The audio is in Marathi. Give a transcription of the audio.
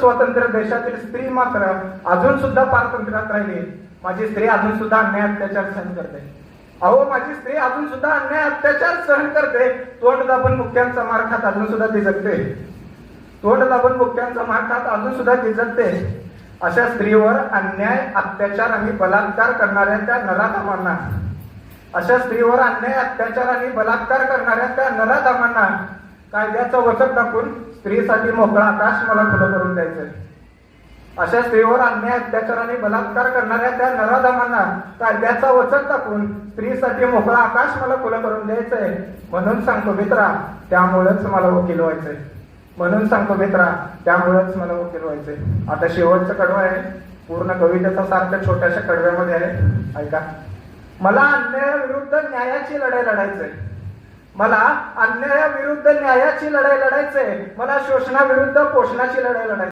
स्वतंत्र देशातील स्त्री मात्र अजून सुद्धा पारतंत्र्यात राहिली. माझी स्त्री अजून सुद्धा अन्याय अत्याचार सहन करते. अहो माझी स्त्री अजून सुद्धा अन्याय अत्याचार सहन करते. तोंड दाबून मुक्त्यांचा मार खात अजून सुद्धा ती जगते तोंड दाबून मुक्त्यांचा मार खात अजून सुद्धा ती जगते अशा स्त्रीवर अन्याय अत्याचार आणि बलात्कार करणाऱ्या त्या नराधमांना. अशा स्त्रीवर अन्याय अत्याचार आणि बलात्कार करणाऱ्या त्या नराधमांना. कायद्याचं वचक टाकून स्त्रीसाठी मोकळा आकाश मला खुलं करून द्यायचं. अशा स्त्रीवर अन्याय अत्याचाराने बलात्कार करणाऱ्या त्या नराधमांना कायद्याचा वचन टाकून स्त्रीसाठी मोकळा आकाश मला खुलं करून द्यायचंय. म्हणून सांगतो मित्रा त्यामुळेच मला वकील व्हायचंय. म्हणून सांगतो मित्रा त्यामुळेच मला वकील व्हायचंय. आता शेवटचं कडवं आहे. पूर्ण कवितेचा सार्थ छोट्याशा कडव्यामध्ये आहे. ऐका. मला अन्यायाविरुद्ध न्यायाची लढाई लढायचंय. मला अन्यायाविरुद्ध न्यायाची लढाई लढायचंय. मला शोषणाविरुद्ध पोषणाची लढाई लढायची